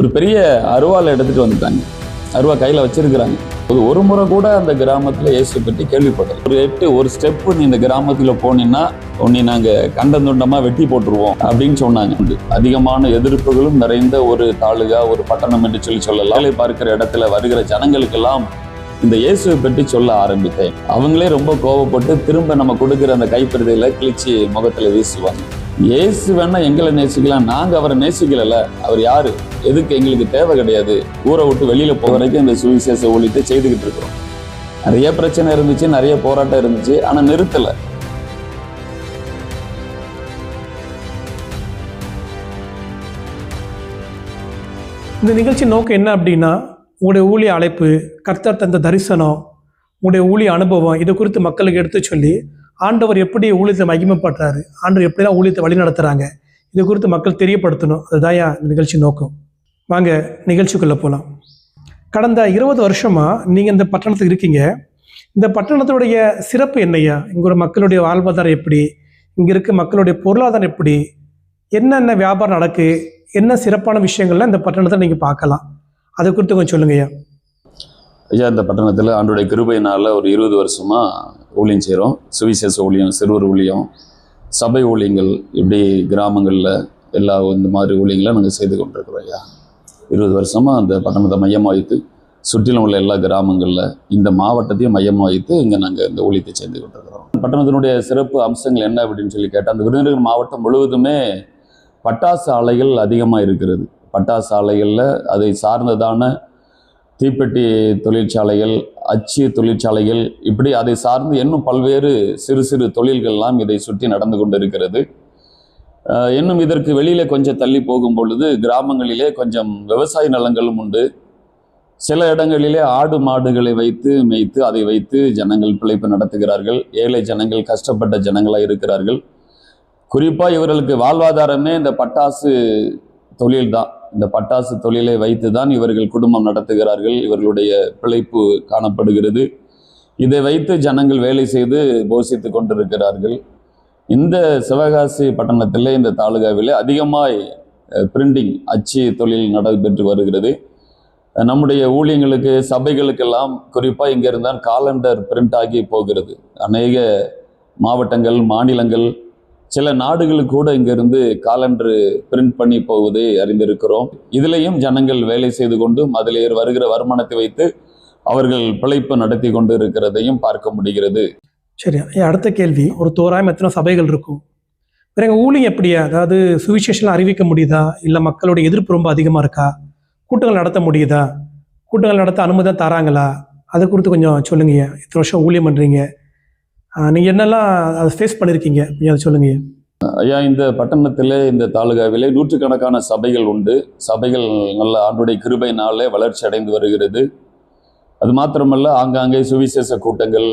ஒரு பெரிய அருவாலை எடுத்துட்டு வந்துட்டாங்க. அருவா கையில் வச்சிருக்கிறாங்க. ஒரு ஒரு முறை கூட அந்த கிராமத்தில் இயேசு பற்றி கேள்விப்பட்டது. ஒரு எட்டு ஒரு ஸ்டெப்பு நீ இந்த கிராமத்தில் போனீங்கன்னா உன்னை நாங்கள் கண்டந்துண்டமாக வெட்டி போட்டுருவோம் அப்படின்னு சொன்னாங்க. அதிகமான எதிர்ப்புகளும் நிறைந்த ஒரு தாலுகா ஒரு பட்டணம் என்று சொல்லி சொல்லலாம். வேலை பார்க்கிற இடத்துல வருகிற ஜனங்களுக்கெல்லாம் இந்த இயேசுவை பற்றி சொல்ல ஆரம்பித்தேன். அவங்களே ரொம்ப கோவப்பட்டு திரும்ப நம்ம கொடுக்குற அந்த கைப்பிரதையில கிழிச்சு முகத்துல வீசுவாங்க. இயேசு வேணா எங்களை நேசிக்கலாம். நாங்க அவரை நேசிக்கலல்ல. அவர் யாரு? எதுக்கு எங்களுக்கு தேவை கிடையாது. ஊரை விட்டு வெளியில போக வரைக்கும் இந்த சுவிசேஷ ஊழியத்தை செய்துக்கிட்டு இருக்கிறோம். நிறைய பிரச்சனை இருந்துச்சு நிறைய போராட்டம் இருந்துச்சு ஆனா நிறுத்தல. இந்த நிகழ்ச்சி நோக்கம் என்ன அப்படின்னா உங்களுடைய ஊழிய அழைப்பு கர்த்தர் தந்த தரிசனம் உங்களுடைய ஊழிய அனுபவம் இதை குறித்து மக்களுக்கு எடுத்து சொல்லி ஆண்டவர் எப்படி ஊழியத்தை மகிமைப்படுறாரு ஆண்டவர் எப்படிலாம் ஊழியத்தை வழி நடத்துகிறாங்க இது குறித்து மக்கள் தெரியப்படுத்தணும். அதுதான் ஏன் இந்த நிகழ்ச்சி நோக்கம். வாங்க நிகழ்ச்சிக்குள்ளே போகலாம் கடந்த இருபது வருஷமாக நீங்கள் இந்த பட்டணத்துக்கு இருக்கீங்க. இந்த பட்டணத்துடைய சிறப்பு என்னையா இங்கே மக்களுடைய வாழ்வாதாரம் எப்படி? இங்கே இருக்க மக்களுடைய பொருளாதாரம் எப்படி? என்னென்ன வியாபாரம் நடக்கு? என்ன சிறப்பான விஷயங்கள்லாம் இந்த பட்டணத்தை நீங்கள் பார்க்கலாம். அதை குறித்து கொஞ்சம் சொல்லுங்கய்யா. ஐயா இந்த பட்டணத்தில் ஆண்டுடைய கிருபையினால் ஒரு இருபது வருஷமாக ஊழியம் செய்கிறோம் சுவிசேஷ ஊழியம் சிறுவர் ஊழியம் சபை ஊழியங்கள் இப்படி கிராமங்களில் எல்லா இந்த மாதிரி ஊழியங்களை நாங்கள் செய்து கொண்டிருக்கிறோம் ஐயா. இருபது வருஷமாக அந்த பட்டணத்தை மையமாக வைத்து சுற்றிலும் உள்ள எல்லா கிராமங்களில் இந்த மாவட்டத்தையும் மையமாக வைத்து இங்கே நாங்கள் இந்த ஊழியத்தை செய்து கொண்டிருக்கிறோம். பட்டணத்தினுடைய சிறப்பு அம்சங்கள் என்ன அப்படின்னு சொல்லி கேட்டால் அந்த விருதுநகர் மாவட்டம் முழுவதுமே பட்டாசு ஆலைகள் அதிகமாக இருக்கிறது. பட்டாசு ஆலைகளில் அதை சார்ந்ததான தீப்பெட்டி தொழிற்சாலைகள் அச்சு தொழிற்சாலைகள் இப்படி அதை சார்ந்து இன்னும் பல்வேறு சிறு சிறு தொழில்கள்லாம் இதை சுற்றி நடந்து கொண்டு இருக்கிறது இன்னும் இதற்கு வெளியில் கொஞ்சம் தள்ளி போகும் பொழுது கிராமங்களிலே கொஞ்சம் விவசாய நிலங்களும் உண்டு. சில இடங்களிலே ஆடு மாடுகளை வைத்து மேய்த்து அதை வைத்து ஜனங்கள் பிழைப்பு நடத்துகிறார்கள். ஏழை ஜனங்கள் கஷ்டப்பட்ட ஜனங்களாக இருக்கிறார்கள். குறிப்பாக இவர்களுக்கு வாழ்வாதாரமே இந்த பட்டாசு தொழில் தான் இந்த பட்டாசு தொழிலை வைத்து தான் இவர்கள் குடும்பம் நடத்துகிறார்கள். இவர்களுடைய பிழைப்பு காணப்படுகிறது. இதை வைத்து ஜனங்கள் வேலை செய்து போஷித்து கொண்டிருக்கிறார்கள். இந்த சிவகாசி பட்டணத்தில் இந்த தாலுகாவில் அதிகமாய் பிரிண்டிங் அச்சு தொழில் நடைபெற்று வருகிறது. நம்முடைய ஊழியங்களுக்கு சபைகளுக்கெல்லாம் குறிப்பாக இங்கே இருந்தால் காலண்டர் பிரிண்ட் ஆகி போகிறது. அநேக மாவட்டங்கள் மாநிலங்கள் சில நாடுகளுக்கு கூட இங்கிருந்து காலண்டரு பிரிண்ட் பண்ணி போவதை அறிந்திருக்கிறோம். இதிலையும் ஜனங்கள் வேலை செய்து கொண்டும் அதில் வருகிற வருமானத்தை வைத்து அவர்கள் பிழைப்பு நடத்தி கொண்டு இருக்கிறதையும் பார்க்க முடிகிறது. சரி அடுத்த கேள்வி ஒரு தோராயம் எத்தனை சபைகள் இருக்கும்? வேற எங்கள் ஊழியம் எப்படியா அதாவது சுவிசேஷன் அறிவிக்க முடியுதா? இல்லை மக்களோட எதிர்ப்பு ரொம்ப அதிகமாக இருக்கா? கூட்டங்கள் நடத்த முடியுதா? கூட்டங்கள் நடத்த அனுமதி தான் தராங்களா? அதை குறித்து கொஞ்சம் சொல்லுங்க இத்தனை வருஷம் ஊழியம் பண்ணுறீங்க நீங்கள் என்னெல்லாம் அதை ஃபேஸ் பண்ணியிருக்கீங்க கொஞ்சம் அதை சொல்லுங்கய்யா ஐயா இந்த பட்டணத்தில் இந்த தாலுகாவிலே நூற்றுக்கணக்கான சபைகள் உண்டு. சபைகள் நல்ல ஆண்டுடைய கிருபையினாலே வளர்ச்சி அடைந்து வருகிறது. அது மாத்திரமல்ல ஆங்காங்கே சுவிசேஷ கூட்டங்கள்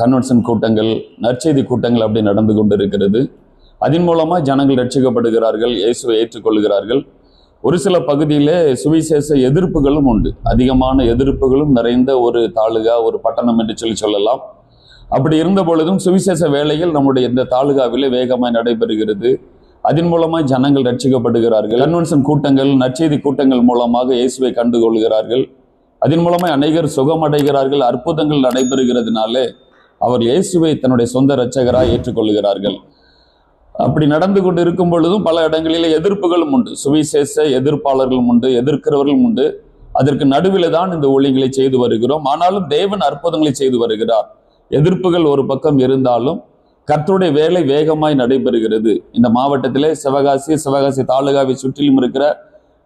கன்வென்ஷன் கூட்டங்கள் நற்செய்தி கூட்டங்கள் அப்படி நடந்து கொண்டு இருக்கிறது அதன் மூலமாக ஜனங்கள் ரட்சிக்கப்படுகிறார்கள் இயேசுவை ஏற்றுக்கொள்கிறார்கள். ஒரு சில பகுதியிலே சுவிசேஷ எதிர்ப்புகளும் உண்டு. அதிகமான எதிர்ப்புகளும் நிறைந்த ஒரு தாலுகா ஒரு பட்டணம் என்று சொல்லி சொல்லலாம். அப்படி இருந்த பொழுதும் சுவிசேஷ வேலைகள் நம்முடைய இந்த தாலுகாவிலே வேகமாய் நடைபெறுகிறது. அதன் மூலமாக ஜனங்கள் ரட்சிக்கப்படுகிறார்கள். கன்வென்ஷன் கூட்டங்கள் நற்செய்தி கூட்டங்கள் மூலமாக இயேசுவை கண்டுகொள்கிறார்கள். அதன் மூலமாக அநேகர் சுகமடைகிறார்கள் அற்புதங்கள் நடைபெறுகிறதுனாலே அவர் இயேசுவை தன்னுடைய சொந்த இரட்சகராக ஏற்றுக்கொள்கிறார்கள். அப்படி நடந்து கொண்டு இருக்கும் பொழுதும் பல இடங்களிலே எதிர்ப்புகளும் உண்டு. சுவிசேஷ எதிர்ப்பாளர்களும் உண்டு எதிர்க்கிறவர்களும் உண்டு. அதற்கு நடுவில் தான் இந்த ஊழியங்களை செய்து வருகிறோம். ஆனாலும் தேவன் அற்புதங்களை செய்து வருகிறார். எதிர்ப்புகள் ஒரு பக்கம் இருந்தாலும் கர்த்தருடைய வேலை வேகமாய் நடைபெறுகிறது. இந்த மாவட்டத்திலே சிவகாசி சிவகாசி தாலுகாவை சுற்றிலும் இருக்கிற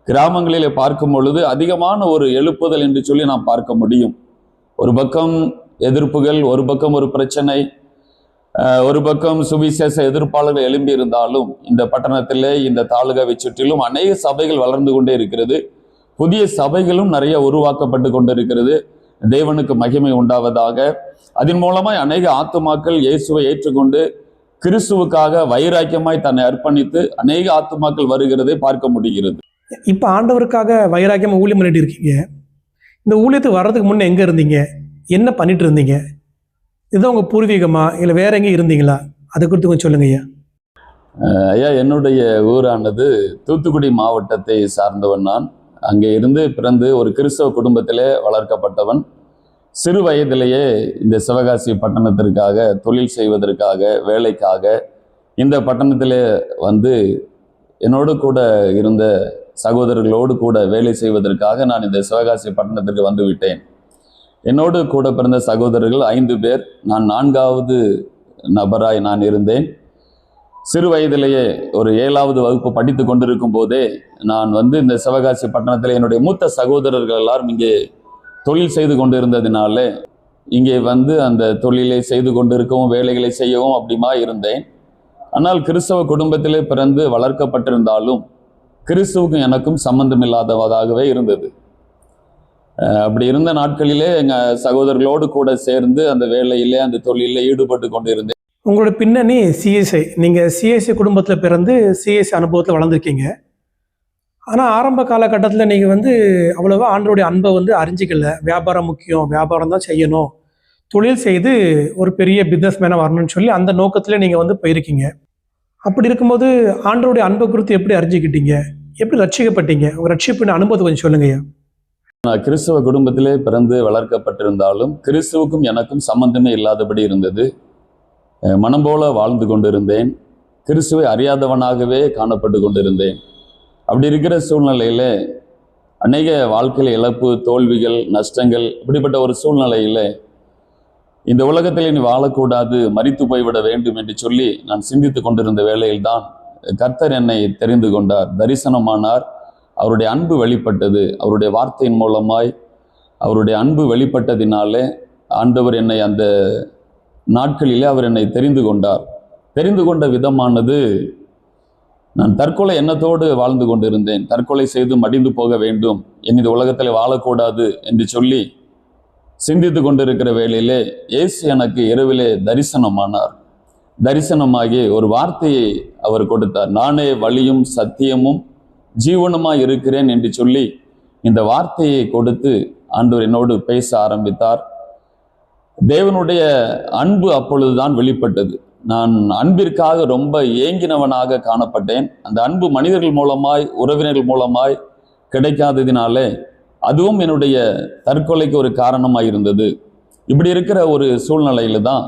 கிராமங்களிலே பார்க்கும் பொழுது அதிகமான ஒரு எழுப்புதல் என்று சொல்லி நாம் பார்க்க முடியும். ஒரு பக்கம் எதிர்ப்புகள் ஒரு பக்கம் ஒரு பிரச்சனை ஒரு பக்கம் சுவிசேஷ எதிர்ப்பாளர்கள் எழும்பி இருந்தாலும் இந்த பட்டணத்திலே இந்த தாலுகாவை சுற்றிலும் அநேக சபைகள் வளர்ந்து கொண்டே இருக்கிறது. புதிய சபைகளும் நிறைய உருவாக்கப்பட்டு கொண்டிருக்கிறது. தேவனுக்கு மகிமை உண்டாவதாக அதன் மூலமாய் அநேக ஆத்துமாக்கள் இயேசுவை ஏற்றுக்கொண்டு கிறிஸ்துவுக்காக வைராக்கியமாய் தன்னை அர்ப்பணித்து அநேக ஆத்துமாக்கள் வருகிறதை பார்க்க முடிகிறது. இப்போ ஆண்டவருக்காக வைராக்கியமாக ஊழியம் பண்ணிட்டு இருக்கீங்க. இந்த ஊழியத்துக்கு வர்றதுக்கு முன்னே எங்கே இருந்தீங்க? என்ன பண்ணிட்டு இருந்தீங்க? இதுதான் உங்கள் பூர்வீகமா? இல்லை வேற எங்கேயும் இருந்தீங்களா? அதை குறித்து கொஞ்சம் சொல்லுங்க ஐயா. ஐயா என்னுடைய ஊரானது தூத்துக்குடி மாவட்டத்தை சார்ந்தவன் நான். அங்கே இருந்து பிறந்து ஒரு கிறிஸ்தவ குடும்பத்திலே வளர்க்கப்பட்டவன். சிறு வயதிலேயே இந்த சிவகாசி பட்டணத்திற்காக தொழில் செய்வதற்காக வேலைக்காக இந்த பட்டணத்திலே வந்து என்னோடு கூட இருந்த சகோதரர்களோடு கூட வேலை செய்வதற்காக நான் இந்த சிவகாசி பட்டணத்திற்கு வந்து விட்டேன். என்னோடு கூட பிறந்த சகோதரர்கள் ஐந்து பேர் நான் நான்காவது நபராய் நான் இருந்தேன். சிறு வயதிலேயே ஒரு ஏழாவது வகுப்பு படித்து கொண்டிருக்கும் போதே நான் வந்து இந்த சிவகாசி பட்டணத்தில் என்னுடைய மூத்த சகோதரர்கள் எல்லாரும் இங்கே தொழில் செய்து கொண்டிருந்ததினாலே இங்கே வந்து அந்த தொழிலை செய்து கொண்டிருக்கவும் வேலைகளை செய்யவும் அப்படிமா இருந்தேன். ஆனால் கிறிஸ்தவ குடும்பத்திலே பிறந்து வளர்க்கப்பட்டிருந்தாலும் கிறிஸ்துவுக்கும் எனக்கும் சம்பந்தமில்லாதவதாகவே இருந்தது. அப்படி இருந்த நாட்களிலே எங்கள் சகோதரர்களோடு கூட சேர்ந்து அந்த வேலையிலே அந்த தொழிலில் ஈடுபட்டு கொண்டிருந்தேன். உங்களோட பின்னணி சிஎஸ்ஐ. நீங்கள் சிஎஸ்ஐ குடும்பத்தில் பிறந்து சிஎஸ்ஐ அனுபவத்தில் வளர்ந்துருக்கீங்க. ஆனால் ஆரம்ப காலகட்டத்தில் நீங்கள் வந்து அவ்வளோவா ஆண்டோடைய அன்பை வந்து அறிஞ்சிக்கல. வியாபாரம் முக்கியம் வியாபாரம் தான் செய்யணும். தொழில் செய்து ஒரு பெரிய பிஸ்னஸ் மேனாக வரணும்னு சொல்லி அந்த நோக்கத்தில் நீங்கள் வந்து போயிருக்கீங்க. அப்படி இருக்கும்போது ஆண்டோடைய அன்பை குறித்து எப்படி அறிஞ்சிக்கிட்டீங்க? எப்படி ரட்சிக்கப்பட்டீங்க? உங்கள் ரட்சிப்பின் அனுபவத்தை கொஞ்சம் சொல்லுங்கய்யா நான் கிறிஸ்தவ குடும்பத்திலே பிறந்து வளர்க்கப்பட்டிருந்தாலும் கிறிஸ்துவுக்கும் எனக்கும் சம்பந்தமே இல்லாதபடி இருந்தது. மனம் போல வாழ்ந்து கொண்டிருந்தேன். கிறிஸ்துவை அறியாதவனாகவே காணப்பட்டு கொண்டிருந்தேன். அப்படி இருக்கிற சூழ்நிலையில் அநேக வாழ்க்கையில் இழப்பு தோல்விகள் நஷ்டங்கள் இப்படிப்பட்ட ஒரு சூழ்நிலையில் இந்த உலகத்தில் நீ வாழக்கூடாது மறித்து போய்விட வேண்டும் என்று சொல்லி நான் சிந்தித்து கொண்டிருந்த வேளையில்தான் கர்த்தர் என்னை தெரிந்து கொண்டார். தரிசனமானார். அவருடைய அன்பு வெளிப்பட்டது. அவருடைய வார்த்தையின் மூலமாய் அவருடைய அன்பு வெளிப்பட்டதினாலே ஆண்டவர் என்னை அந்த நாட்களிலே அவர் என்னை தெரிந்து கொண்டார். தெரிந்து கொண்ட விதமானது நான் தற்கொலை எண்ணத்தோடு வாழ்ந்து கொண்டிருந்தேன். தற்கொலை செய்து மடிந்து போக வேண்டும். என் இந்த உலகத்தில் வாழக்கூடாது என்று சொல்லி சிந்தித்து கொண்டிருக்கிற வேளையிலே இயேசு எனக்கு இரவிலே தரிசனமானார். தரிசனமாகி ஒரு வார்த்தையை அவர் கொடுத்தார். நானே வழியும் சத்தியமும் ஜீவனுமாய் இருக்கிறேன் என்று சொல்லி இந்த வார்த்தையை கொடுத்து ஆண்டவர் என்னோடு பேச ஆரம்பித்தார். தேவனுடைய அன்பு அப்பொழுதுதான் வெளிப்பட்டது. நான் அன்பிற்காக ரொம்ப ஏங்கினவனாக காணப்பட்டேன். அந்த அன்பு மனிதர்கள் மூலமாய் உறவினர்கள் மூலமாய் கிடைக்காததினாலே அதுவும் என்னுடைய தற்கொலைக்கு ஒரு காரணமாக இருந்தது. இப்படி இருக்கிற ஒரு சூழ்நிலையில தான்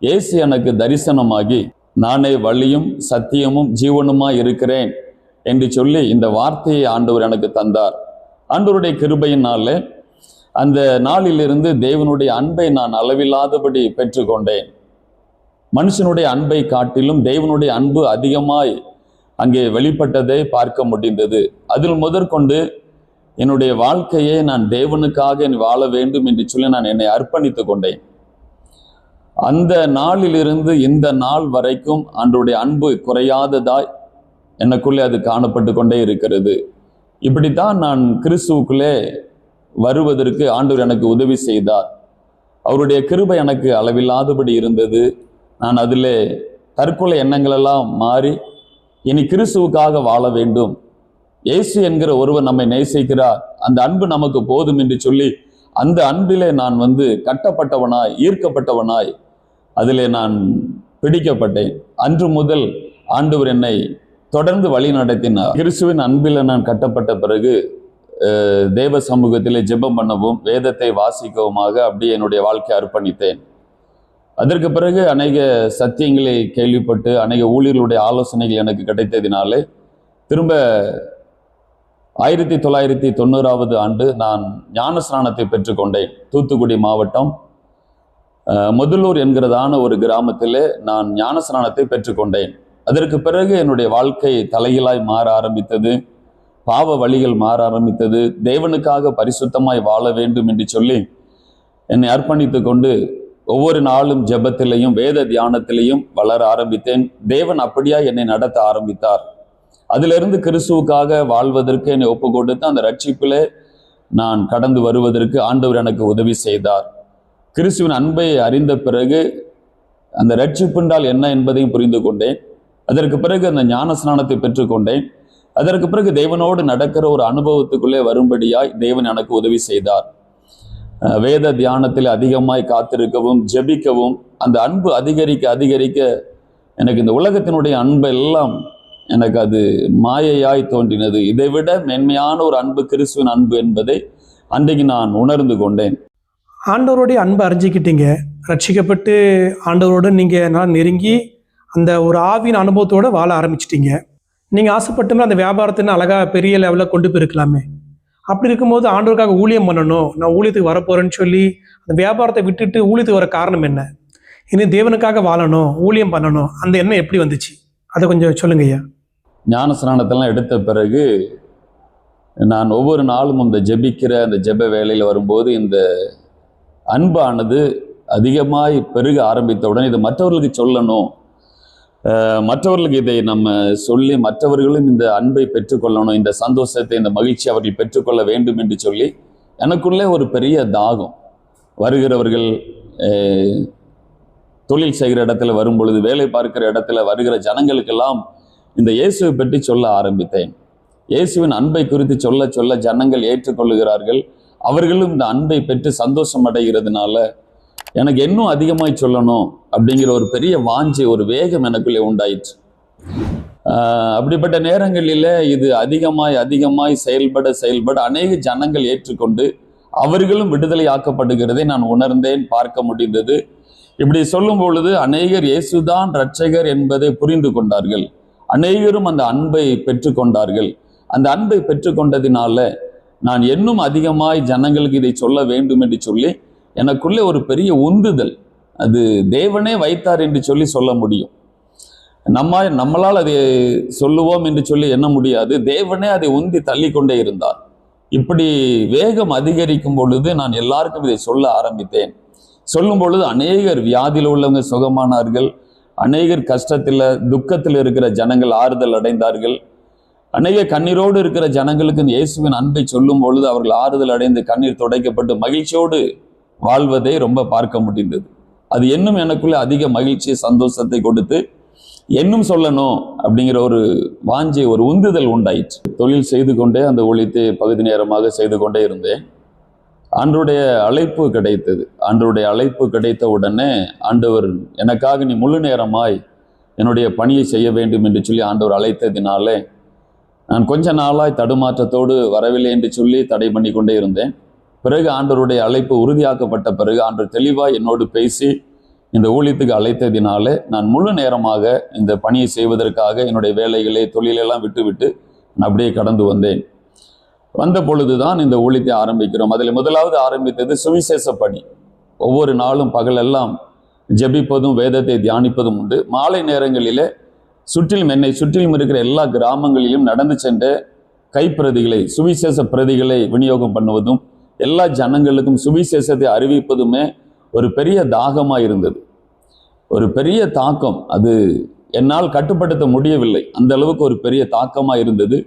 இயேசு எனக்கு தரிசனமாகி நானே வழியும் சத்தியமும் ஜீவனுமாக இருக்கிறேன் என்று சொல்லி இந்த வார்த்தையை ஆண்டவர் எனக்கு தந்தார். ஆண்டவருடைய கிருபையினாலே அந்த நாளிலிருந்து தேவனுடைய அன்பை நான் அளவில்லாதபடி பெற்றுக்கொண்டேன். மனுஷனுடைய அன்பை காட்டிலும் தெய்வனுடைய அன்பு அதிகமாய் அங்கே வெளிப்பட்டதை பார்க்க முடிந்தது. அதில் முதற்கொண்டு என்னுடைய வாழ்க்கையை நான் தேவனுக்காக என் வாழ வேண்டும் என்று சொல்லி நான் என்னை அர்ப்பணித்துக் கொண்டேன். அந்த நாளிலிருந்து இந்த நாள் வரைக்கும் அன்றைய அன்பு குறையாததாய் எனக்குள்ளே அது காணப்பட்டு கொண்டே இருக்கிறது. இப்படித்தான் நான் கிறிஸ்துவுக்குள்ளே வருவதற்கு ஆண்டவர் எனக்கு உதவி செய்தார். அவருடைய கிருபை எனக்கு அளவில்லாதபடி இருந்தது. நான் அதிலே தற்கொலை எண்ணங்களெல்லாம் மாறி இனி கிறிஸ்துவுக்காக வாழ வேண்டும். இயேசு என்கிற ஒருவர் நம்மை நேசிக்கிறார். அந்த அன்பு நமக்கு போதும் என்று சொல்லி அந்த அன்பிலே நான் வந்து கட்டப்பட்டவனாய் ஈர்க்கப்பட்டவனாய் அதிலே நான் பிடிக்கப்பட்டேன். அன்று முதல் ஆண்டவர் என்னை தொடர்ந்து வழி நடத்தினார். கிறிஸ்துவின் அன்பில் நான் கட்டப்பட்ட பிறகு தேவ சமூகத்திலே ஜெபம் பண்ணவும் வேதத்தை வாசிக்கவுமாக அப்படியே என்னுடைய வாழ்க்கை அர்ப்பணித்தேன். அதற்கு பிறகு அநேக சத்தியங்களை கேள்விப்பட்டு அநேக ஊழியர்களுடைய ஆலோசனைகள் எனக்கு கிடைத்ததினாலே திரும்ப ஆயிரத்தி தொள்ளாயிரத்தி தொண்ணூறாவது ஆண்டு நான் ஞானஸ்நானத்தை பெற்றுக்கொண்டேன். தூத்துக்குடி மாவட்டம் முதலூர் என்கிறதான ஒரு கிராமத்திலே நான் ஞானஸ்நானத்தை பெற்றுக்கொண்டேன். அதற்கு பிறகு என்னுடைய வாழ்க்கை தலையிலாய் மாற ஆரம்பித்தது பாவ வழிகள் மாற ஆரம்பித்தது தேவனுக்காக பரிசுத்தமாய் வாழ வேண்டும் என்று சொல்லி என்னை அர்ப்பணித்து கொண்டு ஒவ்வொரு நாளும் ஜபத்திலையும் வேத தியானத்திலையும் வளர ஆரம்பித்தேன். தேவன் அப்படியா என்னை நடத்த ஆரம்பித்தார். அதிலிருந்து கிறிஸ்துவுக்காக வாழ்வதற்கு என்னை ஒப்பு கொடுத்து அந்த ரட்சிப்பிலே நான் கடந்து வருவதற்கு ஆண்டவர் எனக்கு உதவி செய்தார். கிறிஸ்துவின் அன்பை அறிந்த பிறகு அந்த ரட்சிப்புண்டால் என்ன என்பதையும் புரிந்து கொண்டேன். அதற்கு பிறகு அந்த ஞான ஸ்நானத்தை பெற்றுக்கொண்டேன் அதற்கு பிறகு தேவனோடு நடக்கிற ஒரு அனுபவத்துக்குள்ளே வரும்படியாய் தேவன் எனக்கு உதவி செய்தார். வேத தியானத்தில் அதிகமாய் காத்திருக்கவும் ஜெபிக்கவும் அந்த அன்பு அதிகரிக்க அதிகரிக்க எனக்கு இந்த உலகத்தினுடைய அன்பெல்லாம் எனக்கு அது மாயையாய் தோன்றினது. இதை விட மென்மையான ஒரு அன்பு கிறிஸ்துவின் அன்பு என்பதை அன்றைக்கு நான் உணர்ந்து கொண்டேன். ஆண்டவருடைய அன்பை அறிஞ்சிக்கிட்டீங்க ரட்சிக்கப்பட்டு ஆண்டவரோட நீங்கள் நல்லா நெருங்கி அந்த ஒரு ஆவியின் அனுபவத்தோட வாழ ஆரம்பிச்சிட்டிங்க. நீங்கள் ஆசைப்பட்டுமே அந்த வியாபாரத்தின்னு அழகாக பெரிய லெவலில் கொண்டு போயிருக்கலாமே. அப்படி இருக்கும்போது ஆண்டவருக்காக ஊழியம் பண்ணணும். நான் ஊழியத்துக்கு வரப்போகிறேன்னு சொல்லி அந்த வியாபாரத்தை விட்டுட்டு ஊழியத்துக்கு வர காரணம் என்ன? இனி தேவனுக்காக வாழணும் ஊழியம் பண்ணணும். அந்த எண்ணம் எப்படி வந்துச்சு? அதை கொஞ்சம் சொல்லுங்க ஐயா. ஞான ஸ்நானத்தெல்லாம் எடுத்த பிறகு நான் ஒவ்வொரு நாளும் அந்த ஜெபிக்கிற அந்த ஜெப வேலையில் வரும்போது இந்த அன்பானது அதிகமாய் பெருக ஆரம்பித்தவுடன் இதை மற்றவர்களுக்கு சொல்லணும். மற்றவர்களுக்கு இதை நம்ம சொல்லி மற்றவர்களும் இந்த அன்பை பெற்றுக்கொள்ளணும் இந்த சந்தோஷத்தை இந்த மகிழ்ச்சி அவர்கள் பெற்றுக்கொள்ள வேண்டும் என்று சொல்லி எனக்குள்ளே ஒரு பெரிய தாகம். வருகிறவர்கள் தொழில் செய்கிற இடத்துல வரும் பொழுது வேலை பார்க்கிற இடத்துல வருகிற ஜனங்களுக்கெல்லாம் இந்த இயேசுவை பற்றி சொல்ல ஆரம்பித்தேன். இயேசுவின் அன்பை குறித்து சொல்ல சொல்ல ஜனங்கள் ஏற்றுக்கொள்ளுகிறார்கள். அவர்களும் இந்த அன்பை பெற்று சந்தோஷம் அடைகிறதுனால எனக்கு இன்னும் அதிகமாய் சொல்லணும் அப்படிங்கிற ஒரு பெரிய வாஞ்சி ஒரு வேகம் எனக்குள்ளே உண்டாயிற்று. அப்படிப்பட்ட நேரங்களில் இது அதிகமாய் அதிகமாய் செயல்பட செயல்பட அநேக ஜனங்கள் ஏற்றுக்கொண்டு அவர்களும் விடுதலை ஆக்கப்படுகிறதை நான் உணர்ந்தேன் பார்க்க முடிந்தது. இப்படி சொல்லும் பொழுது அநேகர் இயேசுதான் இரட்சகர் என்பதை புரிந்து கொண்டார்கள். அநேகரும் அந்த அன்பை பெற்றுக்கொண்டார்கள் அந்த அன்பை பெற்றுக்கொண்டதினால நான் இன்னும் அதிகமாய் ஜனங்களுக்கு இதை சொல்ல வேண்டும் என்று சொல்லி எனக்குள்ளே ஒரு பெரிய உந்துதல். அது தேவனே வைத்தார் என்று சொல்லி சொல்ல முடியும். நம்ம நம்மளால் அதை சொல்லுவோம் என்று சொல்லி எண்ண முடியாது. தேவனே அதை உந்தி தள்ளி கொண்டே இருந்தார். இப்படி வேகம் அதிகரிக்கும் பொழுது நான் எல்லாருக்கும் இதை சொல்ல ஆரம்பித்தேன். சொல்லும் பொழுது அநேகர் வியாதியில் உள்ளவங்க சுகமானார்கள். அநேகர் கஷ்டத்தில் துக்கத்தில் இருக்கிற ஜனங்கள் ஆறுதல் அடைந்தார்கள். அநேக கண்ணீரோடு இருக்கிற ஜனங்களுக்கு இந்த இயேசுவின் அன்பை சொல்லும் பொழுது அவர்கள் ஆறுதல் அடைந்து கண்ணீர் துடைக்கப்பட்டு மகிழ்ச்சியோடு வாழ்வதை ரொம்ப பார்க்க முடிந்தது. அது இன்னும் எனக்குள்ள அதிக மகிழ்ச்சி சந்தோஷத்தை கொடுத்து என்னும் சொல்லணும் அப்படிங்கிற ஒரு வாஞ்சி ஒரு உந்துதல் உண்டாயிற்று. தொழில் செய்து கொண்டே அந்த ஒழித்து பகுதி நேரமாக செய்து கொண்டே இருந்தேன். ஆண்டருடைய அழைப்பு கிடைத்தது. ஆண்டருடைய அழைப்பு கிடைத்த உடனே ஆண்டவர் எனக்காக நீ முழு நேரமாய் என்னுடைய பணியை செய்ய வேண்டும் என்று சொல்லி ஆண்டவர் அழைத்ததினாலே நான் கொஞ்ச நாளாய் தடுமாற்றத்தோடு வரவில்லை என்று சொல்லி தடை பண்ணி கொண்டே இருந்தேன். பிறகு ஆண்டவருடைய அழைப்பு உறுதியாக்கப்பட்ட பிறகு ஆண்டவர் தெளிவாக என்னோடு பேசி இந்த ஊழியத்துக்கு அழைத்ததினாலே நான் முழு நேரமாக இந்த பணியை செய்வதற்காக என்னுடைய வேலைகளை தொழிலெல்லாம் விட்டுவிட்டு நான் அப்படியே கடந்து வந்தேன். வந்த பொழுதுதான் இந்த ஊழியத்தை ஆரம்பிக்கிறோம். அதில் முதலாவது ஆரம்பித்தது சுவிசேஷ பணி. ஒவ்வொரு நாளும் பகலெல்லாம் ஜெபிப்பதும் வேதத்தை தியானிப்பதும் உண்டு. மாலை நேரங்களிலே சுற்றிலும் என்னை சுற்றிலும் இருக்கிற எல்லா கிராமங்களிலும் நடந்து சென்ற கைப்பிரதிகளை சுவிசேஷ பிரதிகளை விநியோகம் பண்ணுவதும் எல்லா ஜனங்களுக்கும் சுவிசேஷத்தை அறிவிப்பதுமே ஒரு பெரிய தாகமாக இருந்தது. ஒரு பெரிய தாக்கம். அது என்னால் கட்டுப்படுத்த முடியவில்லை. அந்த அளவுக்கு ஒரு பெரிய தாக்கமாக இருந்தது.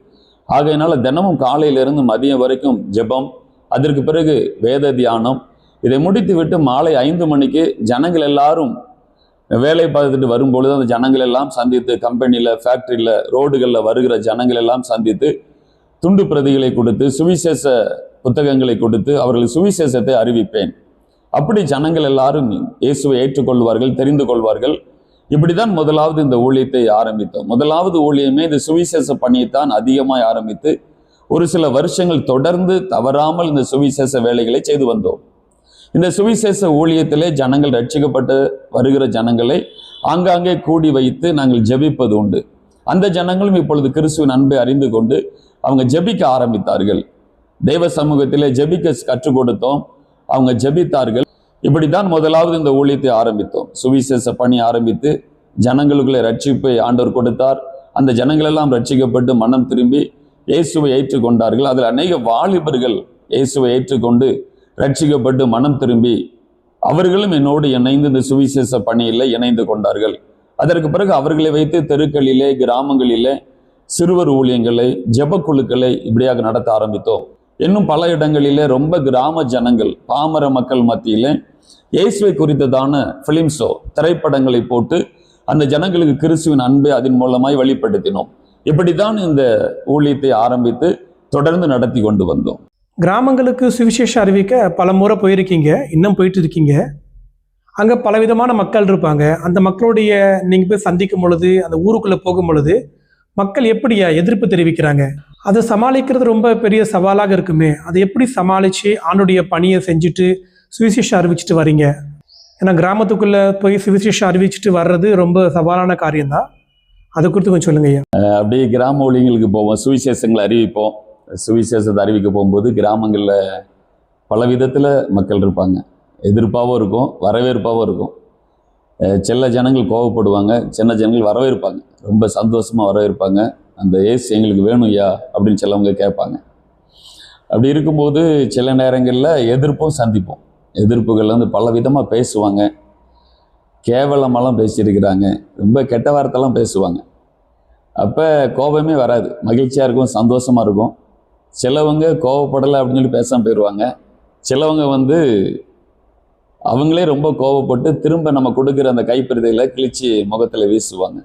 ஆகையினால தினமும் காலையிலிருந்து மதியம் வரைக்கும் ஜெபம் அதற்கு பிறகு வேத தியானம். இதை முடித்து விட்டு மாலை ஐந்து மணிக்கு ஜனங்கள் எல்லாரும் வேலை பார்த்துட்டு வரும்பொழுது அந்த ஜனங்கள் எல்லாம் சந்தித்து கம்பெனியில் ஃபேக்ட்ரியில் ரோடுகளில் வருகிற ஜனங்கள் எல்லாம் சந்தித்து துண்டு பிரதிகளை கொடுத்து சுவிசேஷ புத்தகங்களை கொடுத்து அவர்கள் சுவிசேஷத்தை அறிவிப்பேன். அப்படி ஜனங்கள் எல்லாரும் இயேசுவை ஏற்றுக்கொள்வார்கள் தெரிந்து கொள்வார்கள். இப்படிதான் முதலாவது இந்த ஊழியத்தை ஆரம்பித்தோம். முதலாவது ஊழியமே இந்த சுவிசேஷ பணியைத்தான் அதிகமாய் ஆரம்பித்து ஒரு சில வருஷங்கள் தொடர்ந்து தவறாமல் இந்த சுவிசேஷ வேலைகளை செய்து வந்தோம். இந்த சுவிசேஷ ஊழியத்திலே ஜனங்கள் ரட்சிக்கப்பட்டு வருகிற ஜனங்களை ஆங்காங்கே கூடி வைத்து நாங்கள் ஜெபிப்பது உண்டு. அந்த ஜனங்களும் இப்பொழுது கிறிஸ்துவின் அன்பை அறிந்து கொண்டு அவங்க ஜெபிக்க ஆரம்பித்தார்கள். தெய்வ சமூகத்திலே ஜபிக்க கற்றுக் கொடுத்தோம். அவங்க ஜெபித்தார்கள். இப்படித்தான் முதலாவது இந்த ஊழியத்தை ஆரம்பித்தோம். சுவிசேஷ பணி ஆரம்பித்து ஜனங்களுக்குள்ளே ரட்சிப்பை ஆண்டவர் கொடுத்தார். அந்த ஜனங்களெல்லாம் ரட்சிக்கப்பட்டு மனம் திரும்பி இயேசுவை ஏற்றுக்கொண்டார்கள். அதில் அநேக வாலிபர்கள் இயேசுவை ஏற்றுக்கொண்டு ரட்சிக்கப்பட்டு மனம் திரும்பி அவர்களும் என்னோடு இணைந்து இந்த சுவிசேஷ பணியில் இணைந்து கொண்டார்கள். அதற்கு பிறகு அவர்களை வைத்து தெருக்களிலே கிராமங்களிலே சிறுவர் ஊழியங்களை ஜெபக்குழுக்களை இப்படியாக நடத்த ஆரம்பித்தோம். இன்னும் பல இடங்களிலே ரொம்ப கிராம ஜனங்கள் பாமர மக்கள் மத்தியில் இயேசுவை குறித்ததான ஃபிலிம் ஷோ திரைப்படங்களை போட்டு அந்த ஜனங்களுக்கு கிறிஸ்துவின் அன்பை அதன் மூலமாய் வெளிப்படுத்தினோம். இப்படித்தான் இந்த ஊழியத்தை ஆரம்பித்து தொடர்ந்து நடத்தி கொண்டு வந்தோம். கிராமங்களுக்கு சுவிசேஷம் அறிவிக்க பல முறை போயிருக்கீங்க இன்னும் போயிட்டு இருக்கீங்க அங்கே பலவிதமான மக்கள் இருப்பாங்க. அந்த மக்களுடைய நீங்கள் போய் சந்திக்கும் பொழுது அந்த ஊருக்குள்ளே போகும் பொழுது மக்கள் எப்படியா எதிர்ப்பு தெரிவிக்கிறாங்க? அதை சமாளிக்கிறது ரொம்ப பெரிய சவாலாக இருக்குமே. அதை எப்படி சமாளித்து ஆண்டுடைய பணியை செஞ்சுட்டு சுவிசேஷம் அறிவிச்சிட்டு வரீங்க? ஏன்னா கிராமத்துக்குள்ளே போய் சுவிசேஷம் அறிவிச்சிட்டு வர்றது ரொம்ப சவாலான காரியம்தான். அதை குறித்து கொஞ்சம் சொல்லுங்க ஐயா. அப்படியே கிராம ஊழியங்களுக்கு போவோம் சுவிசேஷங்களை அறிவிப்போம். சுவிசேஷத்தை அறிவிக்க போகும்போது கிராமங்களில் பல விதத்தில் மக்கள் இருப்பாங்க. எதிர்ப்பாகவும் இருக்கும் வரவேற்பாகவும் இருக்கும். சில ஜனங்கள் கோவப்படுவாங்க சின்ன ஜனங்கள் வரவேற்பாங்க. ரொம்ப சந்தோஷமாக வரவேற்பாங்க. அந்த ஏசு எங்களுக்கு வேணும் ஐயா அப்படின்னு சிலவங்க கேட்பாங்க. அப்படி இருக்கும்போது சில நேரங்களில் எதிர்ப்பும் சந்திப்போம். எதிர்ப்புகள் வந்து பல விதமாக பேசுவாங்க. கேவலமெல்லாம் பேசியிருக்கிறாங்க. ரொம்ப கெட்ட வார்த்தைலாம் பேசுவாங்க. அப்போ கோபமே வராது. மகிழ்ச்சியாக இருக்கும் சந்தோஷமாக இருக்கும். சிலவங்க கோவப்படலை அப்படின்னு சொல்லி பேசாமல் போயிடுவாங்க சிலவங்க வந்து அவங்களே ரொம்ப கோவப்பட்டு திரும்ப நம்ம கொடுக்குற அந்த கைப்பிரதையில் கிழிச்சு முகத்தில் வீசுவாங்க.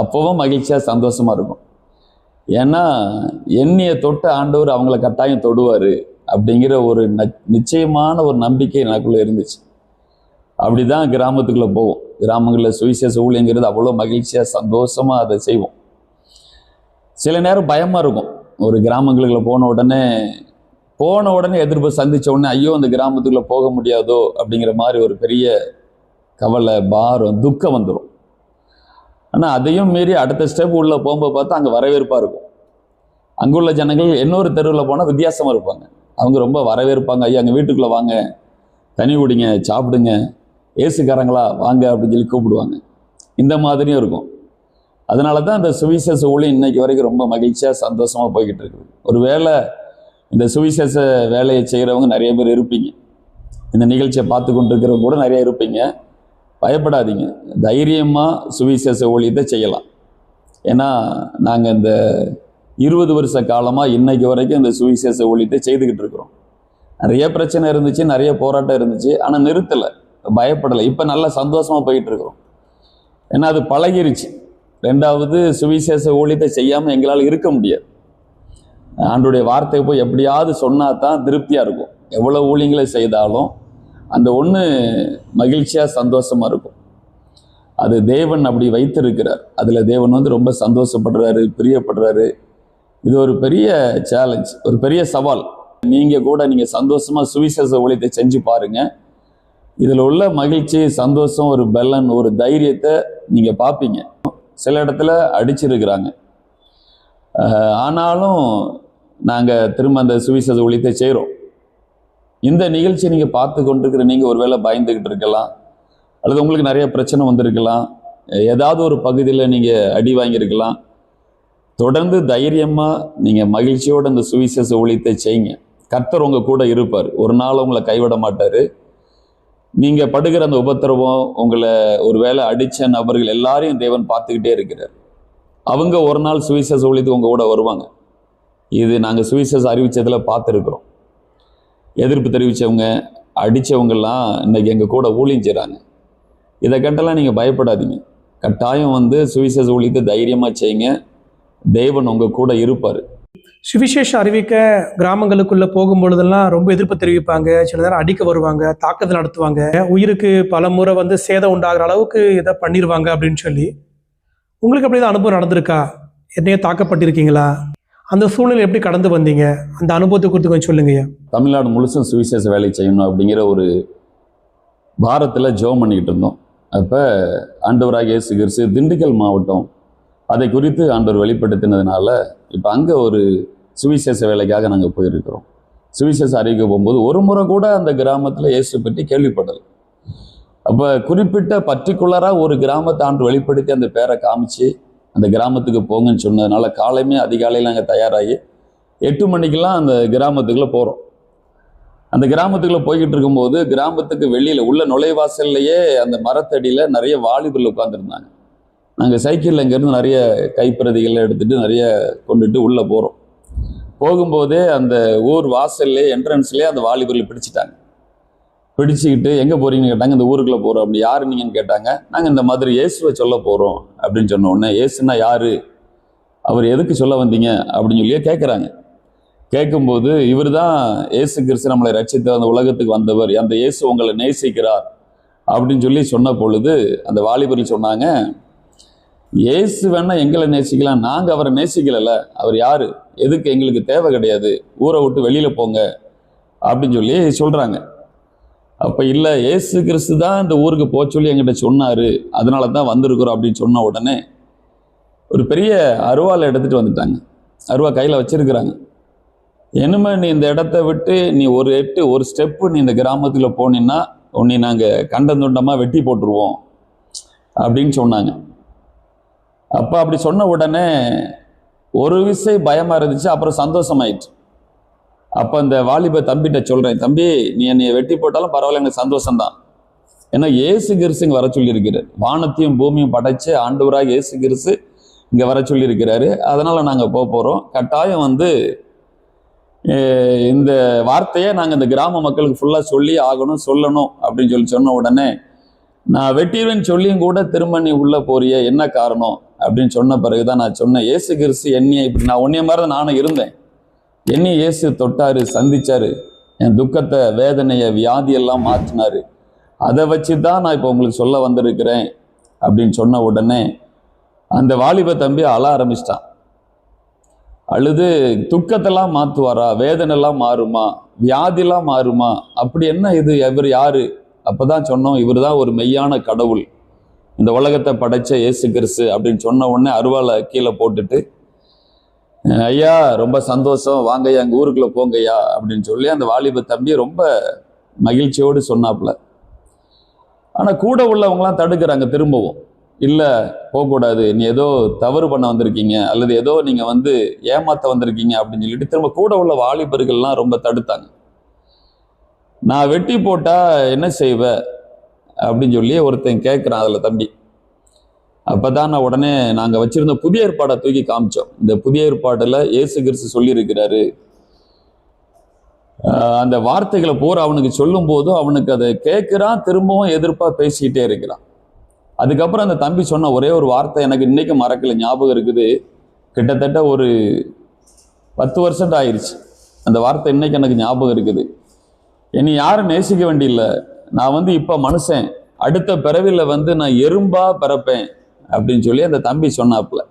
அப்போவும் மகிழ்ச்சியாக சந்தோஷமாக இருக்கும். ஏன்னா எண்ணியை தொட்டு ஆண்டவர் அவங்கள கட்டாயம் தொடுவார் அப்படிங்கிற ஒரு நிச்சயமான ஒரு நம்பிக்கை எனக்குள்ளே இருந்துச்சு. அப்படி தான் கிராமத்துக்குள்ளே போவோம். கிராமங்களில் சுவிசேஷ ஊழியங்கிறது அவ்வளோ மகிழ்ச்சியாக சந்தோஷமாக அதை செய்வோம். சில நேரம் பயமாக இருக்கும். ஒரு கிராமங்களுக்குள்ள போன உடனே போன உடனே எதிர்ப்பு சந்திச்ச உடனே ஐயோ அந்த கிராமத்துக்குள்ளே போக முடியாதோ அப்படிங்கிற மாதிரி ஒரு பெரிய கவலை பாரம் துக்கம் வந்துடும் ஆனால் அதையும் மீறி அடுத்த ஸ்டெப் உள்ளே போகும்போது பார்த்தா அங்கே வரவேற்பாக இருக்கும். அங்குள்ள ஜனங்கள் இன்னொரு தெருவில் போனால் வித்தியாசமாக இருப்பாங்க. அவங்க ரொம்ப வரவேற்பாங்க. ஐயா அங்கே வீட்டுக்குள்ளே வாங்க. தனி விடுங்க சாப்பிடுங்க. ஏசுக்காரங்களா வாங்க அப்படின்னு சொல்லி கூப்பிடுவாங்க. இந்த மாதிரியும் இருக்கும். அதனால தான் இந்த சுவிசேஷ ஊழி இன்னைக்கு வரைக்கும் ரொம்ப மகிழ்ச்சியாக சந்தோஷமாக போய்கிட்டு இருக்குது. ஒரு வேளை இந்த சுவிசேஷ வேலையை செய்கிறவங்க நிறைய பேர் இருப்பீங்க. இந்த நிகழ்ச்சியை பார்த்து கொண்டு இருக்கிறவங்க கூட நிறைய இருப்பீங்க. பயப்படாதீங்க. தைரியமாக சுவிசேஷ ஊழியத்தை செய்யலாம். ஏன்னா நாங்கள் இந்த இருபது வருஷ காலமாக இன்றைக்கு வரைக்கும் இந்த சுவிசேஷ ஊழியத்தை செய்துக்கிட்டு இருக்கிறோம். நிறைய பிரச்சனை இருந்துச்சு நிறைய போராட்டம் இருந்துச்சு ஆனால் நிறுத்தலை. பயப்படலை. இப்போ நல்லா சந்தோஷமாக போயிட்டுருக்குறோம் ஏன்னா அது பழகிருச்சு. ரெண்டாவது சுவிசேஷ ஊழியத்தை செய்யாமல் எங்களால் இருக்க முடியாது. ஆண்டுடைய வார்த்தை போய் எப்படியாவது சொன்னால் தான் திருப்தியாக இருக்கும். எவ்வளோ ஊழியங்களை செய்தாலும் அந்த ஒன்று மகிழ்ச்சியாக சந்தோஷமாக இருக்கும். அது தேவன் அப்படி வைத்திருக்கிறார். அதில் தேவன் வந்து ரொம்ப சந்தோஷப்படுறாரு பிரியப்படுறாரு. இது ஒரு பெரிய சேலஞ்ச் ஒரு பெரிய சவால். நீங்கள் கூட நீங்கள் சந்தோஷமாக சுவிசேஷ ஊழியத்தை செஞ்சு பாருங்கள் இதில் உள்ள மகிழ்ச்சி சந்தோஷம் ஒரு பலன் ஒரு தைரியத்தை நீங்கள் பார்ப்பீங்க சில இடத்துல அடிச்சிருக்கிறாங்க. ஆனாலும் நாங்கள் திரும்ப அந்த சுவிசேஷ ஊழியத்தை செய்கிறோம் இந்த நிகழ்ச்சியை நீங்கள் பார்த்து கொண்டிருக்கிற நீங்கள் ஒருவேளை பயந்துக்கிட்டு இருக்கலாம் அல்லது உங்களுக்கு நிறைய பிரச்சனை வந்திருக்கலாம் ஏதாவது ஒரு பகுதியில் நீங்கள் அடி வாங்கியிருக்கலாம் தொடர்ந்து தைரியமாக நீங்கள் மகிழ்ச்சியோடு அந்த சுவிசேஷ ஒழித்தை செய்யுங்க. கர்த்தர் உங்கள் கூட இருப்பார். ஒரு நாள் உங்களை கைவிட மாட்டார். நீங்கள் படுகிற அந்த உபத்திரவம் உங்களை ஒரு வேலை அடித்த நபர்கள் எல்லாரையும் தேவன் பார்த்துக்கிட்டே இருக்கிறார். அவங்க ஒரு நாள் சுவிசேஷ ஒழித்து உங்கள் கூட வருவாங்க. இது நாங்கள் சுவிசேஷ அறிவிச்சதில் பார்த்துருக்குறோம். எதிர்ப்பு தெரிவித்தவங்க அடித்தவங்கெல்லாம் இன்றைக்கி எங்கள் கூட ஊழியம் செய்கிறாங்க இதை கேட்டெல்லாம் நீங்கள் பயப்படாதீங்க. கட்டாயம் வந்து சுவிசேஷ ஊழியத்தை தைரியமாக செய்யுங்க. தேவன் உங்கள் கூட இருப்பார். சுவிசேஷம் அறிவிக்க கிராமங்களுக்குள்ள போகும்பொழுதெல்லாம் ரொம்ப எதிர்ப்பு தெரிவிப்பாங்க. சில நேரம் அடிக்க வருவாங்க தாக்குதல் நடத்துவாங்க. உயிருக்கு பல முறை வந்து சேதம் உண்டாகிற அளவுக்கு இதை பண்ணிடுவாங்க அப்படின்னு சொல்லி. உங்களுக்கு அப்படி தான் அனுபவம் நடந்திருக்கா? என்னையே தாக்கப்பட்டிருக்கீங்களா? அந்த சூழ்நிலை எப்படி கடந்து வந்தீங்க? அந்த அனுபவத்தை குறித்து கொஞ்சம் சொல்லுங்கய்யா. தமிழ்நாடு முழுசும் சுவிசேஷ வேலை செய்யணும் அப்படிங்கிற ஒரு பாரத்தில் ஜெபம் பண்ணிக்கிட்டு இருந்தோம். அப்போ ஆண்டவராக இயேசு கிறிஸ்து திண்டுக்கல் மாவட்டம் அதை குறித்து ஆண்டவர் வெளிப்படுத்தினதுனால இப்போ அங்கே ஒரு சுவிசேஷ வேலைக்காக நாங்கள் போயிருக்கிறோம். சுவிசேஷ அறிவிக்க போகும்போது ஒரு முறை கூட அந்த கிராமத்தில் இயேசு பற்றி கேள்விப்படலை அப்போ குறிப்பிட்ட பர்டிகுலராக ஒரு கிராமத்தை ஆண்டு வெளிப்படுத்தி அந்த பேரை காமிச்சு அந்த கிராமத்துக்கு போங்கன்னு சொன்னதுனால காலையுமே அதிகாலையில் நாங்கள் தயாராகி எட்டு மணிக்கெல்லாம் அந்த கிராமத்துக்குள்ளே போகிறோம் அந்த கிராமத்துக்குள்ளே போய்கிட்டு இருக்கும்போது கிராமத்துக்கு வெளியில் உள்ள நுழைவாசல்லையே அந்த மரத்தடியில் நிறைய வாலிபர்கள் உட்காந்துருந்தாங்க நாங்கள் சைக்கிளில் இங்கேருந்து நிறைய கைப்பிரதிகளை எடுத்துகிட்டு நிறைய கொண்டுட்டு உள்ளே போகிறோம் போகும்போதே அந்த ஊர் வாசல்லே என்ட்ரன்ஸ்லேயே அந்த வாலிபர்கள் பிடிச்சிட்டாங்க. பிடிச்சிக்கிட்டு எங்கே போகிறீங்கன்னு கேட்டாங்க இந்த ஊருக்குள்ளே போகிறோம் அப்படி யார் நீங்கன்னு கேட்டாங்க. நாங்கள் இந்த மாதிரி இயேசுவை சொல்ல போகிறோம் அப்படின்னு சொன்ன உடனே இயேசுனா யார்? அவர் எதுக்கு சொல்ல வந்தீங்க? அப்படின்னு சொல்லியே கேட்குறாங்க கேட்கும்போது இவர் தான் இயேசு கிறிஸ்து நம்மளை ரட்சித்து அந்த உலகத்துக்கு வந்தவர். அந்த இயேசு உங்களை நேசிக்கிறார் அப்படின்னு சொல்லி சொன்ன பொழுது அந்த வாலிபர்கள் சொன்னாங்க இயேசு வேணா எங்களை நேசிக்கலாம். நாங்கள் அவரை நேசிக்கலல்ல. அவர் யார்? எதுக்கு எங்களுக்கு தேவை கிடையாது. ஊரை விட்டு வெளியில் போங்க அப்படின்னு சொல்லி சொல்கிறாங்க அப்போ இல்லை ஏசு கிறிஸ்து தான் இந்த ஊருக்கு போக சொல்லி என்கிட்ட சொன்னார். அதனால தான் வந்திருக்கிறோம் அப்படின்னு சொன்ன உடனே ஒரு பெரிய அருவாவில் எடுத்துட்டு வந்துட்டாங்க. அருவா கையில் வச்சுருக்கிறாங்க. என்னமே நீ இந்த இடத்த விட்டு நீ ஒரு எட்டு ஒரு ஸ்டெப்பு நீ இந்த கிராமத்தில் போனீன்னா உன்னை நாங்க கண்டந்துண்டமா வெட்டி போட்டுருவோம் அப்படின்னு சொன்னாங்க. அப்போ அப்படி சொன்ன உடனே ஒரு விசை பயமாக இருந்துச்சு அப்புறம் சந்தோஷமாயிடுச்சு. அப்ப அந்த வாலிப தம்பிகிட்ட சொல்றேன் தம்பி நீ என்னைய வெட்டி போட்டாலும் பரவாயில்ல எனக்கு சந்தோஷம்தான். ஏன்னா ஏசு கிறிஸ்து இங்க வர சொல்லியிருக்கிறார். வானத்தையும் பூமியும் படைச்சு ஆண்டவராக இயேசு கிறிஸ்து இங்க வர சொல்லியிருக்கிறாரு. அதனால நாங்க போக போறோம். கட்டாயம் வந்து இந்த வார்த்தையை நாங்கள் இந்த கிராம மக்களுக்கு ஃபுல்லாக சொல்லி ஆகணும் சொல்லணும் அப்படின்னு சொல்லி சொன்ன உடனே நான் வெட்டிடுவேன் சொல்லியும் கூட திரும்ப நீ உள்ளே போறிய என்ன காரணம்? அப்படின்னு சொன்ன பிறகுதான் நான் சொன்னேன் ஏசு கிறிஸ்து என்னைய இப்படி நான் உன்னைய மாதிரி தான் நானும் இருந்தேன். என்னை இயேசு தொட்டாரு சந்திச்சாரு. என் துக்கத்தை வேதனையை வியாதியெல்லாம் மாற்றினாரு. அதை வச்சு தான் நான் இப்போ உங்களுக்கு சொல்ல வந்திருக்கிறேன் அப்படின்னு சொன்ன உடனே அந்த வாலிப தம்பி அழ ஆரம்பிச்சிட்டான். அழுது துக்கத்தெல்லாம் மாற்றுவாரா? வேதனைலாம் மாறுமா? வியாதிலாம் மாறுமா? அப்படி என்ன இது? இவர் யாரு? அப்பதான் சொன்னோம் இவர் தான் ஒரு மெய்யான கடவுள். இந்த உலகத்தை படைச்ச இயேசு கிறிஸ்து அப்படின்னு சொன்ன உடனே அருவாளை கீழே போட்டுட்டு ஐயா ரொம்ப சந்தோஷம். வாங்கய்யா எங்கள் ஊருக்குள்ளே போங்கய்யா அப்படின்னு சொல்லி அந்த வாலிப தம்பி ரொம்ப மகிழ்ச்சியோடு சொன்னாப்புல. ஆனால் கூட உள்ளவங்களாம் தடுக்கிறாங்க திரும்பவும். இல்லை போகக்கூடாது நீ ஏதோ தவறு பண்ண வந்திருக்கீங்க அல்லது ஏதோ நீங்கள் வந்து ஏமாற்ற வந்திருக்கீங்க அப்படின்னு சொல்லிட்டு திரும்ப கூட உள்ள வாலிபர்கள்லாம் ரொம்ப தடுத்தாங்க. நான் வெட்டி போட்டால் என்ன செய்வ? அப்படின்னு சொல்லி ஒருத்தன் கேட்குறான் அதில் தம்பி. அப்பதான் நான் உடனே நாங்கள் வச்சுருந்த புதிய ஏற்பாடை தூக்கி காமிச்சோம். இந்த புதிய ஏற்பாட்டில் இயேசு கிறிஸ்து சொல்லியிருக்கிறாரு. அந்த வார்த்தைகளை பூரா அவனுக்கு சொல்லும் போதும் அவனுக்கு அதை கேட்குறான் திரும்பவும் எதிர்ப்பாக பேசிக்கிட்டே இருக்கிறான். அதுக்கப்புறம் அந்த தம்பி சொன்ன ஒரே ஒரு வார்த்தை எனக்கு இன்றைக்கும் மறக்கல ஞாபகம் இருக்குது. கிட்டத்தட்ட ஒரு பத்து வருஷம் ஆயிடுச்சு அந்த வார்த்தை இன்னைக்கு எனக்கு ஞாபகம் இருக்குது. என்னை யாரும் நேசிக்க வேண்டியில்லை. நான் வந்து இப்போ மனுஷன். அடுத்த பிறவியில் வந்து நான் எறும்பாக பிறப்பேன். அப்படின்னு சொல்லி அந்த தம்பி சொன்னாப்புல.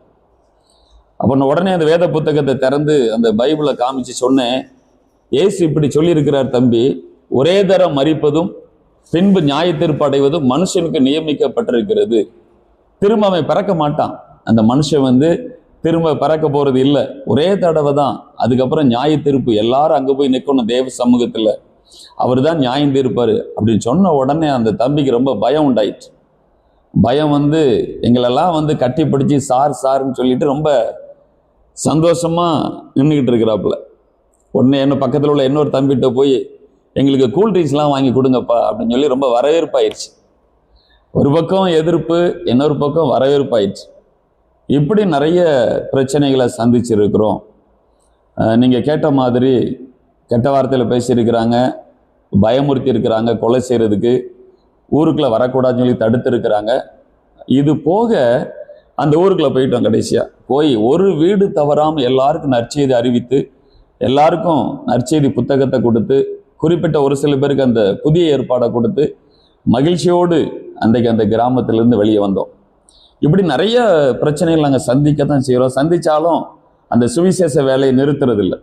அப்போ நான் உடனே அந்த வேத புத்தகத்தை திறந்து அந்த பைபிளை காமிச்சு சொன்னேன். ஏசு இப்படி சொல்லியிருக்கிறார் தம்பி ஒரே தரம் மறிப்பதும் பின்பு நியாயத்தீர்ப்பு அடைவதும் மனுஷனுக்கு நியமிக்கப்பட்டிருக்கிறது. திரும்ப அவன் பிறக்க மாட்டான். அந்த மனுஷன் வந்து திரும்ப பிறக்க போகிறது இல்லை. ஒரே தடவை தான். அதுக்கப்புறம் நியாய தீர்ப்பு எல்லாரும் அங்கே போய் நிற்கணும் தேவ சமூகத்தில். அவர் தான் நியாயம் தீர்ப்பார் அப்படின்னு சொன்ன உடனே அந்த தம்பிக்கு ரொம்ப பயம் உண்டாயிடுச்சு. பயம் வந்து எங்களெல்லாம் வந்து கட்டி பிடிச்சி சார் சார்னு சொல்லிட்டு ரொம்ப சந்தோஷமாக நின்றுக்கிட்டு இருக்கிறாப்புல. உடனே என்ன பக்கத்தில் உள்ள இன்னொரு தம்பிகிட்ட போய் எங்களுக்கு கூல்ட்ரிங்க்ஸ்லாம் வாங்கி கொடுங்கப்பா அப்படின்னு சொல்லி ரொம்ப வரவேற்பாயிடுச்சு. ஒரு பக்கம் எதிர்ப்பு இன்னொரு பக்கம் வரவேற்பாயிருச்சு இப்படி நிறைய பிரச்சனைகளை சந்திச்சிருக்கிறோம். நீங்கள் கேட்ட மாதிரி கெட்ட வார்த்தையில் பேசியிருக்கிறாங்க பயமுறுத்தி இருக்கிறாங்க கொலை செய்கிறதுக்கு ஊருக்குள்ள வரக்கூடாதுன்னு சொல்லி தடுத்துருக்குறாங்க. இது போக அந்த ஊருக்குள்ள போயிட்டோம் கடைசியா. போய் ஒரு வீடு தவறாம எல்லாருக்கும் நற்செய்தி அறிவித்து எல்லாருக்கும் நற்செய்தி புத்தகத்தை கொடுத்து குறிப்பிட்ட ஒரு சில பேருக்கு அந்த புதிய ஏற்பாடை கொடுத்து மகிழ்ச்சியோடு அன்றைக்கு அந்த கிராமத்திலிருந்து வெளியே வந்தோம். இப்படி நிறைய பிரச்சனைகள் நாங்கள் சந்திக்க தான் செய்கிறோம் சந்தித்தாலும் அந்த சுவிசேஷ வேலையை நிறுத்துறதில்லை.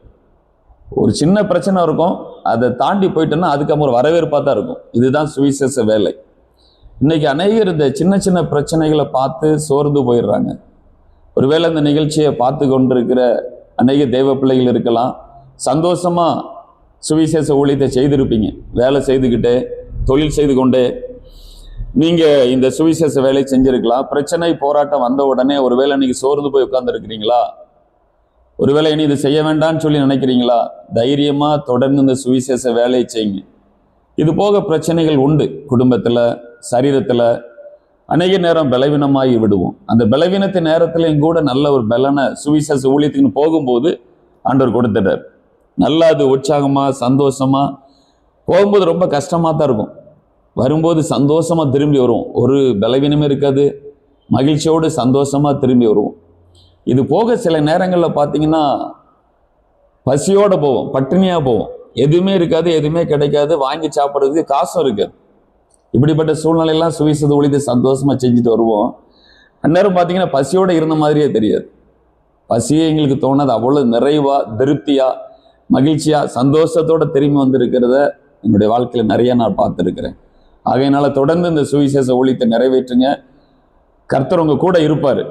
ஒரு சின்ன பிரச்சனை இருக்கும் அதை தாண்டி போயிட்டோன்னா அதுக்கப்புறம் வரவேற்பாக தான் இருக்கும். இதுதான் சுவிசேஷ வேலை. இன்னைக்கு அநேகர் இந்த சின்ன சின்ன பிரச்சனைகளை பார்த்து சோர்ந்து போயிடுறாங்க. ஒருவேளை இந்த நிகழ்ச்சியை பார்த்து கொண்டிருக்கிற அநேக தெய்வ பிள்ளைகள் இருக்கலாம். சந்தோஷமாக சுவிசேஷ ஊழியத்தை செய்திருப்பீங்க. வேலை செய்துக்கிட்டே தொழில் செய்து கொண்டே நீங்கள் இந்த சுவிசேஷ வேலை செஞ்சுருக்கலாம். பிரச்சனை போராட்டம் வந்த உடனே ஒருவேளை நீங்கள் சோர்ந்து போய் உட்காந்துருக்கிறீங்களா ஒருவேளை இனி இது செய்ய வேண்டாம்னு சொல்லி நினைக்கிறீங்களா? தைரியமாக தொடர்ந்து இந்த சுவிசேஷ வேலையை செய்யுங்க. இது போக பிரச்சனைகள் உண்டு. குடும்பத்தில் சரீரத்தில் அநேக நேரம் பலவீனமாகி விடுவோம். அந்த பலவீனத்து நேரத்திலையும் கூட நல்ல ஒரு பலன சுவிசேஷ ஊழியத்துக்குன்னு போகும்போது ஆண்டவர் கொடுத்துட்டார். நல்லா அது உற்சாகமாக சந்தோஷமாக போகும்போது ரொம்ப கஷ்டமாக தான் இருக்கும். வரும்போது சந்தோஷமாக திரும்பி வருவோம். ஒரு பலவீனமே இருக்காது. மகிழ்ச்சியோடு சந்தோஷமாக திரும்பி வருவோம். இது போக சில நேரங்களில் பார்த்தீங்கன்னா பசியோடு போவோம் பட்டினியாக போவோம். எதுவுமே இருக்காது எதுவுமே கிடைக்காது வாங்கி சாப்பிட்றதுக்கு காசும் இருக்காது. இப்படிப்பட்ட சூழ்நிலையெல்லாம் சுவிசது ஒழித்து சந்தோஷமாக செஞ்சுட்டு வருவோம். அந்நேரம் பார்த்தீங்கன்னா பசியோடு இருந்த மாதிரியே தெரியாது. பசியே எங்களுக்கு தோணாது. அவ்வளோ நிறைவாக திருப்தியாக மகிழ்ச்சியாக சந்தோஷத்தோடு திரும்பி வந்திருக்கிறத என்னுடைய வாழ்க்கையில் நிறைய நான் பார்த்துருக்குறேன். ஆகையினால தொடர்ந்து இந்த சுவிசேஷ ஒழித்தை நிறைவேற்றுங்க. கர்த்தர் உங்கள் கூட இருப்பார்.